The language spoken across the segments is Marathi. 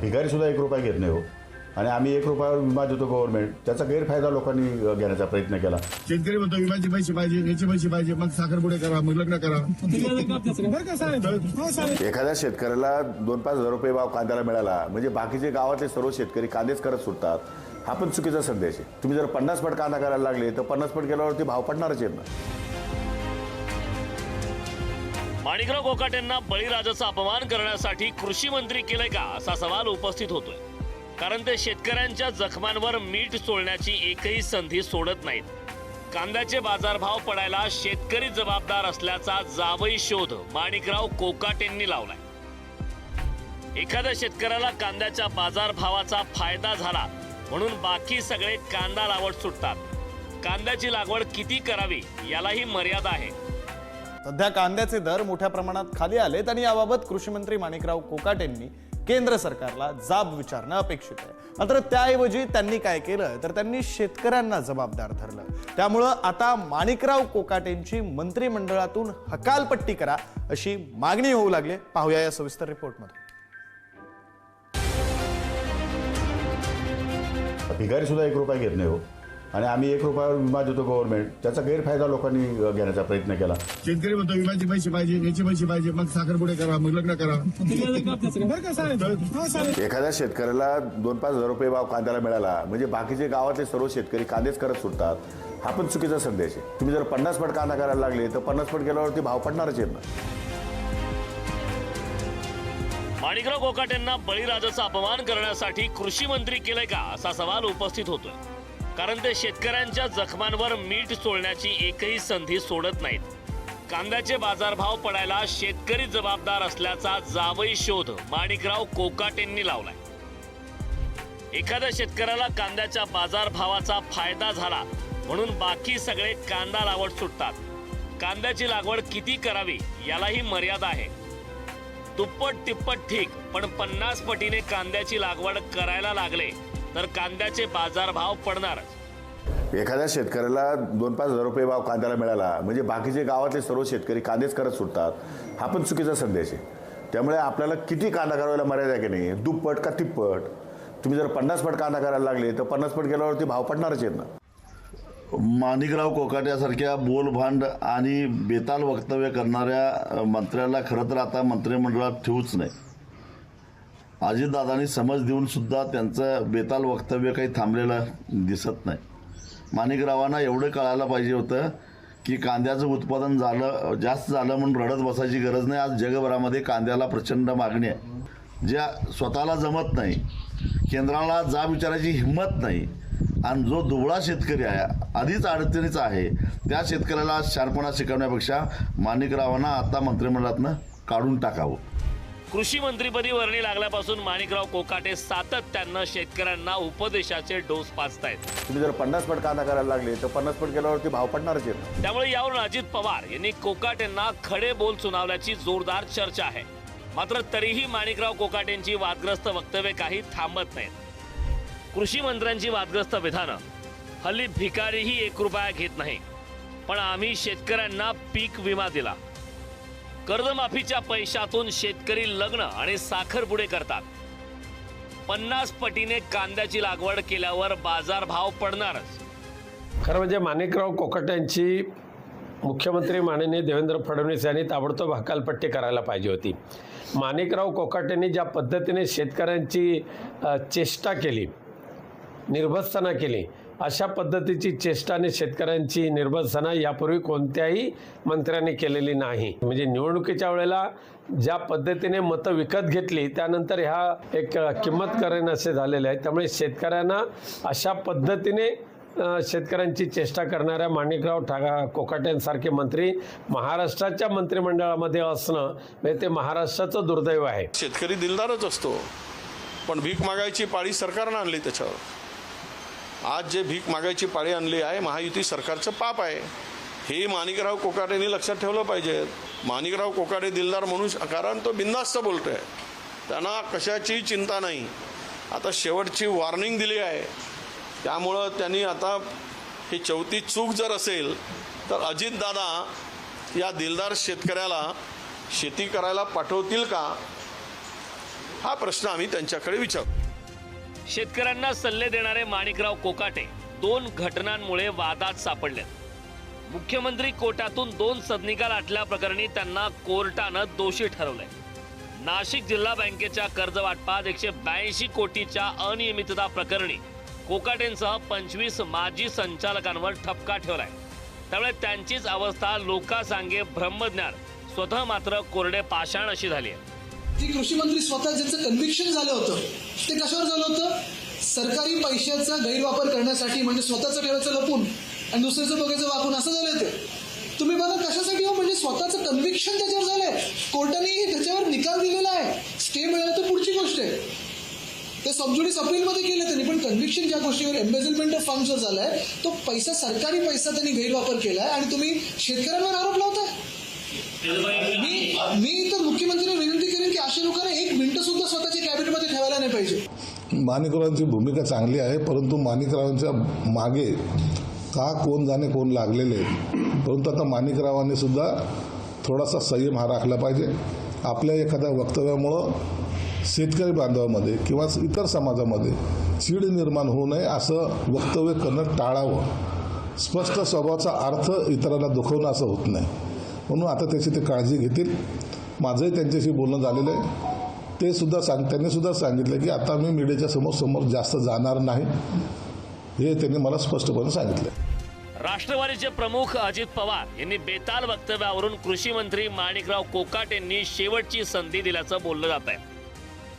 भिकारी सुद्धा एक रुपया घेत नाही हो. आणि आम्ही एक रुपयावर विमा देतो गव्हर्नमेंट त्याचा गैरफायदा लोकांनी घेण्याचा प्रयत्न केला. शेतकरी म्हणतो विम्याचे पैसे पाहिजे याचे पैसे पाहिजे मग साखरपुडे करा मग लग्न करा. बरं का साहेब? हो एखाद्या शेतकऱ्याला दोन पाच हजार रुपये भाव कांद्याला मिळाला म्हणजे बाकीचे गावातले सर्व शेतकरी कांदेच करत सुटतात. हा पण चुकीचा संदेश आहे. तुम्ही जर पन्नास पट कांदा करायला लागले तर पन्नास पट केल्यावरती भाव पडणारच आहेत ना. माणिकराव कोकाटेंना बळीराजाचा अपमान करण्यासाठी कृषी मंत्री केलंय का असा सवाल उपस्थित होतोय. कारण ते शेतकऱ्यांच्या जखमांवर मीठ चोळण्याची एकही संधी सोडत नाहीत. कांद्याचे बाजारभाव पडायला शेतकरी जबाबदार असल्याचा जावई शोध माणिकराव कोकाटेंनी लावलाय. एखाद्या शेतकऱ्याला कांद्याच्या बाजारभावाचा फायदा झाला म्हणून बाकी सगळे कांदा लावट सुटतात. कांद्याची लागवड किती करावी यालाही मर्यादा आहे. सध्या कांद्याचे दर मोठ्या प्रमाणात खाली आलेत आणि याबाबत कृषी मंत्री माणिकराव कोकाटेंनी केंद्र सरकारला जाब विचारणं अपेक्षित आहे. मात्र त्याऐवजी त्यांनी काय केलं तर त्यांनी शेतकऱ्यांना जबाबदार धरलं. त्यामुळं आता माणिकराव कोकाटेंची मंत्रिमंडळातून हकालपट्टी करा अशी मागणी होऊ लागली. पाहूया या सविस्तर रिपोर्टमध्ये. भिकारी सुद्धा एक रुपया घेत नाही हो. आणि आम्ही एक रुपयावर विमा देतो गव्हर्नमेंट त्याचा गैरफायदा लोकांनी घेण्याचा प्रयत्न केला. शेतकरी म्हणतो विम्याचे पैसे पाहिजे याचे पैसे पाहिजे मग साखरपुडे करा मग लग्न करा. एखाद्या शेतकऱ्याला दोन पाच हजार रुपये भाव कांद्याला मिळाला म्हणजे बाकीचे गावातले सर्व शेतकरी कांदेच करत सुटतात. हा पण चुकीचा संदेश आहे. तुम्ही जर पन्नास पट कांदा करायला लागले तर पन्नास पट केल्यावरती भाव पडणारच आहेत ना. माणिकराव कोकाटेंना बळीराजाचा अपमान करण्यासाठी कृषी मंत्री केलंय का असा सवाल उपस्थित होतोय. कारण ते शेतकऱ्यांच्या जखमांवर मीठ चोळण्याची एकही संधी सोडत नाहीत. कांद्याचे बाजारभाव पडायला शेतकरी जबाबदार असल्याचा जावई शोध माणिकराव कोकाटेंनी लावलाय. एखाद्या शेतकऱ्याला कांद्याच्या बाजारभावाचा फायदा झाला म्हणून बाकी सगळे कांदा लावट सुटतात. कांद्याची लागवड किती करावी यालाही मर्यादा आहे. दुप्पट तिप्पट ठीक पण पन्नास पटीने कांद्याची लागवड करायला लागले तर कांद्याचे बाजारभाव पडणारच. एखाद्या शेतकऱ्याला दोन पाच हजार रुपये भाव कांद्याला मिळाला म्हणजे बाकीचे गावातले सर्व शेतकरी कांदेच करत सुटतात हा पण चुकीचा संदेश आहे. त्यामुळे आपल्याला किती कांदा करायला मर्यादा आहे की नाही? दुप्पट का तिप्पट? तुम्ही जर पन्नास पट कांदा करायला लागले तर पन्नास पट केल्यावरती भाव पडणारच आहेत ना. माणिकराव कोकाट्यासारख्या बोलभांड आणि बेताल वक्तव्य करणाऱ्या मंत्र्याला खरं तर आता मंत्रिमंडळात ठेवूच नाही. अजितदादांनी समज देऊन सुद्धा त्यांचं बेताल वक्तव्य काही थांबलेलं दिसत नाही. माणिकरावांना एवढं कळायला पाहिजे होतं की कांद्याचं उत्पादन झालं जास्त झालं म्हणून रडत बसायची गरज नाही. आज जगभरामध्ये कांद्याला प्रचंड मागणी आहे. ज्या स्वतःला जमत नाही केंद्राला जा विचारायची हिंमत नाही आणि जो दुबळा शेतकरी आहे आधीच अडचणीचा आहे त्या शेतकऱ्याला शार्पणा शिकवण्यापेक्षा माणिकरावांना आता मंत्रिमंडळातनं काढून टाकावं. कृषी मंत्रीपदी वर्णी लागल्यापासून माणिकराव कोकाटे सातत्यानं शेतकऱ्यांना उपदेशाचे डोस पाचतायत. तुम्ही जर पन्नास पट कांदा करायला लागले तर पन्नास पट केल्यावरती भाव पडणारच ना त्यामुळे यावरून अजित पवार यांनी कोकाटेंना खडे बोल सुनावल्याची जोरदार चर्चा आहे. मात्र तरीही माणिकराव कोकाटेंची वादग्रस्त वक्तव्य काही थांबत नाहीत. कृषी मंत्र्यांची वादग्रस्त विधानं हल्ली भिकारीही एक रुपया घेत नाही. पण आम्ही शेतकऱ्यांना पीक विमा दिला. कर्जमाफीच्या पैशातून शेतकरी लग्न आणि साखरपुडे करतात. पन्नास पटीने कांद्याची लागवड केल्यावर बाजारभाव पडणारच. खरं म्हणजे माणिकराव कोकाट्यांची मुख्यमंत्री माननीय देवेंद्र फडणवीस यांनी ताबडतोब हकालपट्टी करायला पाहिजे होती. माणिकराव कोकाटेंनी ज्या पद्धतीने शेतकऱ्यांची चेष्टा केली निर्भत्सना केली अशा पद्धतीची चेष्टा आणि शेतकऱ्यांची निर्भत्सना यापूर्वी कोणत्याही मंत्र्यांनी केलेली नाही. म्हणजे निवडणुकीच्या वेळेला ज्या पद्धतीने मतं विकत घेतली त्यानंतर ह्या एक किंमत करेन असे झालेले आहे त्यामुळे शेतकऱ्यांना अशा पद्धतीने शेतकऱ्यांची चेष्टा करणाऱ्या माणिकराव ठाका कोकाट्यांसारखे मंत्री महाराष्ट्राच्या मंत्रिमंडळामध्ये असणं म्हणजे ते महाराष्ट्राचं दुर्दैव आहे. शेतकरी दिलदारच असतो. पण भीक मागायची पाळी सरकारनं आणली त्याच्यावर. आज जे भीक मागायची पाळी आणली आहे महायुती सरकारचं पाप आहे. हे माणिकराव कोकाटेंनी लक्षात ठेवलं पाहिजे. माणिकराव कोकाटे दिलदार म्हणून कारण तो बिंदास्त बोलतोय. त्यांना कशाची चिंता नाही. आता शेवटची वॉर्निंग दिली आहे. त्यामुळं त्यांनी आता ही चौथी चूक जर असेल तर अजितदादा या दिलदार शेतकऱ्याला शेती करायला पाठवतील का? हा प्रश्न आम्ही त्यांच्याकडे विचारू. शेतकऱ्यांना सल्ले देणारे माणिकराव कोकाटे दोन घटनांमुळे वादात सापडलेत मुख्यमंत्री कोटातून दोन सदनिका लाटल्या प्रकरणी त्यांना कोर्टानं दोषी ठरवलंय. नाशिक जिल्हा बँकेच्या कर्ज वाटपात एकशे ब्याऐंशी कोटीच्या अनियमितता प्रकरणी कोकाटेंसह पंचवीस माजी संचालकांवर ठपका ठेवलाय. त्यामुळे त्यांचीच अवस्था लोकांसांगे ब्रह्मज्ञान स्वतः मात्र कोरडे पाषाण अशी झाली आहे. की कृषी मंत्री स्वतः ज्याचं कन्व्हिक्शन झालं होतं ते कशावर झालं होतं? सरकारी पैशाचा गैरवापर करण्यासाठी म्हणजे स्वतःचं ठेवायचं लपून आणि दुसऱ्याचं बघायचं वाकून असं झालं ते. तुम्ही बघा कशासाठी हो? म्हणजे स्वतःचं कन्व्हिक्शन त्याच्यावर झालंय. कोर्टाने त्याच्यावर निकाल दिलेला आहे. स्टे मिळाला तर पुढची गोष्ट आहे. ते सबजुडी अप्रिलमध्ये केलं त्यांनी पण कन्व्हिक्शन ज्या गोष्टीवर एम्बेझलमेंट ऑफ फंड्सवर झालाय तो पैसा सरकारी पैसा त्यांनी गैरवापर केलाय आणि तुम्ही शेतकऱ्यांवर आरोप लावताय. मी मी तर की अशा लोकांना एक मिनिटं सुद्धा स्वतःच्या कॅबिनेटमध्ये ठेवायला नाही पाहिजे. माणिकरावांची भूमिका चांगली आहे परंतु माणिकरावांच्या मागे का कोण जाणे कोण लागलेले परंतु आता माणिकरावांनी सुद्धा थोडासा संयम हा राखला पाहिजे. आपल्या एखाद्या वक्तव्यामुळं शेतकरी बांधवामध्ये किंवा इतर समाजामध्ये चीड निर्माण होऊ नये असं वक्तव्य करणं टाळावं. स्पष्ट स्वभावाचा अर्थ इतरांना दुखवणं असं होत नाही. म्हणून आता त्याची ते काळजी घेतील. माझंही त्यांच्याशी बोलणं झालेलं आहे. ते सुद्धा सांग त्यांनी सुद्धा सांगितलं की आता मी मीडियाच्या समोर समोर जास्त जाणार नाही. हे त्यांनी मला स्पष्टपणे सांगितलं. राष्ट्रवादीचे प्रमुख अजित पवार यांनी बेताल वक्तव्यावरून कृषी मंत्री माणिकराव कोकाटेंनी शेवटची संधी दिल्याचं बोललं जात आहे.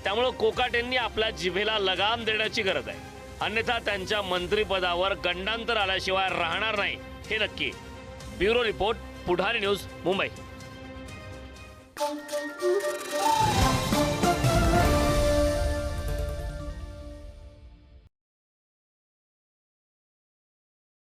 त्यामुळं कोकाटेंनी आपल्या जिभेला लगाम देण्याची गरज आहे. अन्यथा त्यांच्या मंत्रिपदावर गंडांतर आल्याशिवाय राहणार नाही हे नक्की bureau report Pudhari news Mumbai. Thank you.